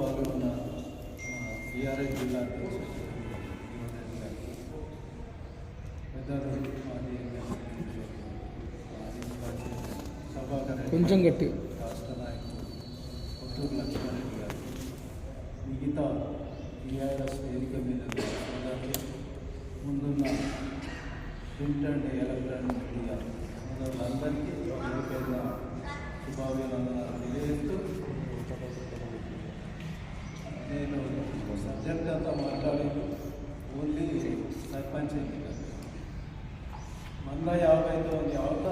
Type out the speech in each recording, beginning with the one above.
పాల్గొన్న బీఆర్ఎస్ జిల్లా కొంచెం గట్టి. రాష్ట్ర నాయకులు కొత్తూరు లక్ష్మారెడ్డి గారు మిగతా టీఆర్ఎస్ వేదిక మీద ముందున్న ప్రింట్ అండ్ ఎలక్ట్రానిక్ మీడియా పేరున తెలియజేస్తూ నేను సబ్జెక్ట్ అంతా మాట్లాడేది ఓన్లీ సర్పంచ్ ఎన్నిక వంద యాభై తొమ్మిది అవత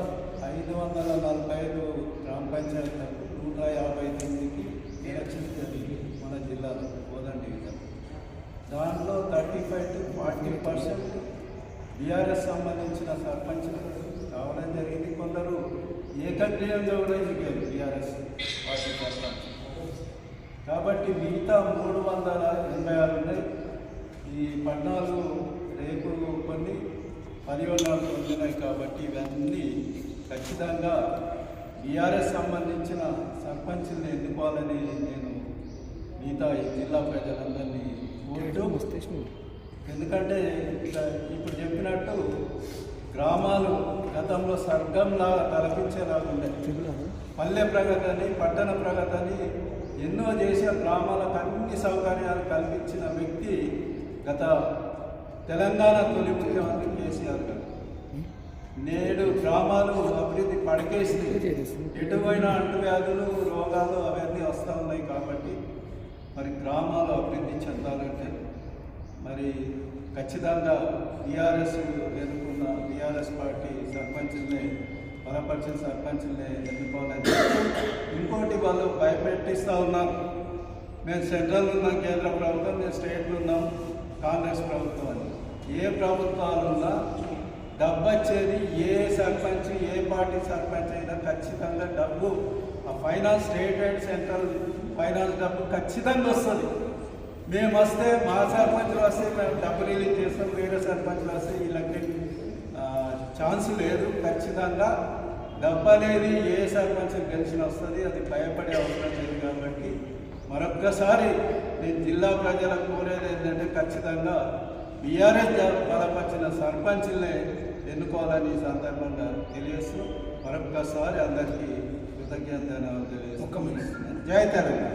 ఐదు వందల నలభై ఐదు గ్రామ పంచాయతీలకు నూట యాభై తొమ్మిదికి ఎలక్షన్ జరిగింది మన జిల్లాలో కోదండ డివిజన్ దాంట్లో thirty five to forty percent BRS సంబంధించిన సర్పంచ్లు కావడం జరిగింది. కొందరు ఏకగ్రీయంగా కూడా ఎదిగారు బీఆర్ఎస్. కాబట్టి మిగతా మూడు వందల ఎనభై ఆరు ఉన్నాయి. ఈ పద్నాలుగు రేపు కొన్ని పదిహేడు ఉన్నాయి కాబట్టి ఇవన్నీ ఖచ్చితంగా బీఆర్ఎస్ సంబంధించిన సర్పంచ్ని ఎన్నుకోవాలని నేను మిగతా ఈ జిల్లా ప్రజలందరినీ కోరుతూ ఎందుకంటే ఇట్లా ఇప్పుడు చెప్పినట్టు గ్రామాలు గతంలో స్వర్గంలాగా తలపించేలాగా ఉండే పల్లె ప్రగతి అని పట్టణ ప్రగతి అని ఎన్నో దేశ గ్రామాలకు అన్ని సౌకర్యాలు కల్పించిన వ్యక్తి గత తెలంగాణ తొలి ముఖ్యమంత్రి కేసీఆర్ గారు. నేడు గ్రామాలు అభివృద్ధి పడకేసి ఎటువైన అంటువ్యాధులు రోగాలు అవన్నీ వస్తూ ఉన్నాయి కాబట్టి మరి గ్రామాలు అభివృద్ధి చెందాలంటే మరి ఖచ్చితంగా టీఆర్ఎస్ ఎన్నుకున్న టీఆర్ఎస్ పార్టీ సర్పంచుల్ని సర్పంచ్ సర్పంచ్ని ఎన్నుకోలేదు. ఇంకోటి వాళ్ళు భయపెట్టిస్తూ ఉన్నారు. మేము సెంట్రల్ ఉన్నాం కేంద్ర ప్రభుత్వం మేము స్టేట్లో ఉన్నాం కాంగ్రెస్ ప్రభుత్వం అని. ఏ ప్రభుత్వాలు ఉన్నా డబ్బు వచ్చేది ఏ సర్పంచ్ ఏ పార్టీ సర్పంచ్ అయినా ఖచ్చితంగా డబ్బు ఆ finance state and central finance డబ్బు ఖచ్చితంగా వస్తుంది. మేము వస్తే మా సర్పంచ్లు వస్తే మేము డబ్బు రిలీజ్ చేస్తాం వేరే సర్పంచ్లు వస్తే వీళ్ళకి ఛాన్స్ లేదు. ఖచ్చితంగా డబ్బు అనేది ఏ సర్పంచ్ గెలిచిన వస్తుంది అది భయపడే అవసరం లేదు కాబట్టి మరొక్కసారి నేను జిల్లా ప్రజలకు కోరేది ఏంటంటే ఖచ్చితంగా బీఆర్ఎస్ బలపరిచిన సర్పంచ్లనే ఎన్నుకోవాలని ఈ సందర్భంగా తెలియజేస్తూ మరొక్కసారి అందరికీ కృతజ్ఞత తెలియజేస్తున్నాను. జై తెలంగాణ.